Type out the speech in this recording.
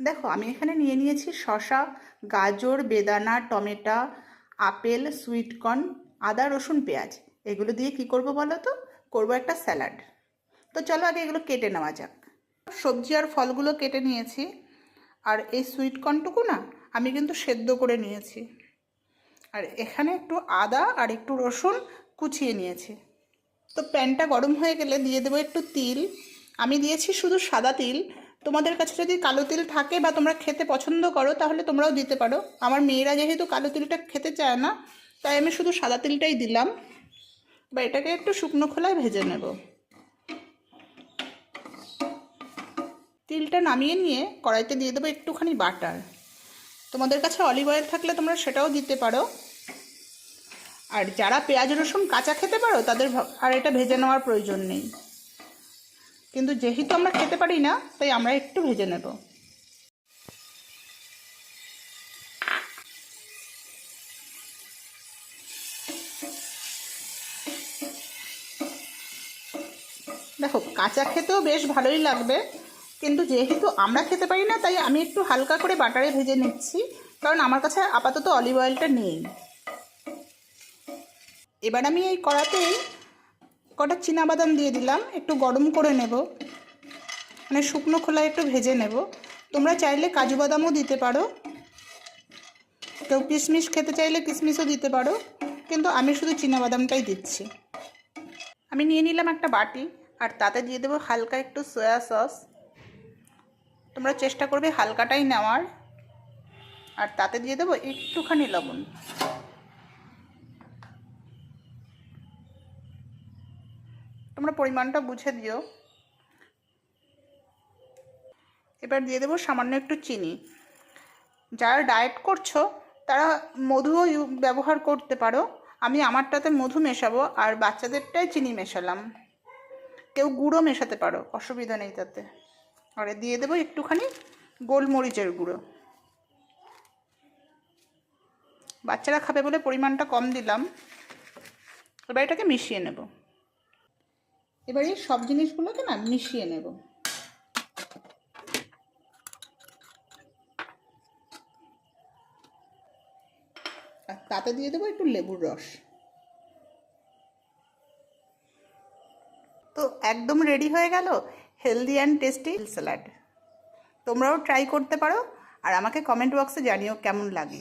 দেখো, আমি এখানে নিয়ে নিয়েছি শশা গাজর, বেদানা, টমেটো, আপেল সুইটকর্ন আদা, রসুন, পেঁয়াজ। এগুলো দিয়ে কি করব বলো তো? করব একটা স্যালাড তো চলো আগে এগুলো কেটে নেওয়া যাক। সবজি আর ফলগুলো কেটে নিয়েছি। আর এই সুইটকর্নটুকু না, আমি কিন্তু সেদ্ধ করে নিয়েছি। আর এখানে একটু আদা আর একটু রসুন কুচিয়ে নিয়েছি। তো প্যানটা গরম হয়ে গেলে দিয়ে দেবো একটু তিল। আমি দিয়েছি শুধু সাদা তিল। তোমাদের কাছে যদি কালো তিল থাকে বা তোমরা খেতে পছন্দ করো, তাহলে তোমরাও দিতে পারো। আমার মেয়েরা যেহেতু কালো তিলটা খেতে চায় না, তাই আমি শুধু সাদা তিলটাই দিলাম। বা এটাকে একটু শুকনো খোলায় ভেজে নেব। তিলটা নামিয়ে নিয়ে কড়াইতে দিয়ে দেবো একটুখানি বাটার। তোমাদের কাছে অলিভ অয়েল থাকলে তোমরা সেটাও দিতে পারো। আর যারা পেঁয়াজ রসুন কাঁচা খেতে পারো, তাদের আর এটা ভেজে নেওয়ার প্রয়োজন নেই। কিন্তু যেহেতু আমরা খেতে পারি না, তাই আমরা একটু ভেজে নেব। দেখো, কাঁচা খেতেও বেশ ভালোই লাগবে, কিন্তু যেহেতু আমরা খেতে পারি না, তাই আমি একটু হালকা করে বাটারে ভেজে নিচ্ছি, কারণ আমার কাছে আপাতত অলিভ অয়েলটা নেই। এবার আমি এই কড়াতেই কটা বাদাম দিয়ে দিলাম, একটু গরম করে নেব। মানে শুকনো খোলায় একটু ভেজে নেব। তোমরা চাইলে কাজু বাদামও দিতে পারো। কেউ কিশমিশ খেতে চাইলে কিশমিশও দিতে পারো, কিন্তু আমি শুধু বাদামটাই দিচ্ছি। আমি নিয়ে নিলাম একটা বাটি, আর তাতে দিয়ে দেবো হালকা একটু সয়া সস। তোমরা চেষ্টা করবে হালকাটাই নেওয়ার। আর তাতে দিয়ে দেবো একটুখানি লবণ। তোমরা পরিমাণটা বুঝে দিও। এবার দিয়ে দেবো সামান্য একটু চিনি। যারা ডায়েট করছ, তারা মধুও ব্যবহার করতে পারো। আমি আমারটাতে মধু মেশাবো আর বাচ্চাদেরটাই চিনি মেশালাম। কেউ গুঁড়ো মেশাতে পারো, অসুবিধা নেই তাতে। আর দিয়ে দেবো একটুখানি গোলমরিচের গুঁড়ো। বাচ্চারা খাবে বলে পরিমাণটা কম দিলাম। এবার এটাকে মিশিয়ে নেব। এবার এই সব জিনিসগুলোকে না মিশিয়ে নেব। আর তাতে দিয়ে দেবো একটু লেবুর রস। তো একদম রেডি হয়ে গেল? Healthy and tasty salad. তোমরাও ট্রাই করতে পারো, আর আমাকে কমেন্ট বক্সে জানিও কেমন লাগল।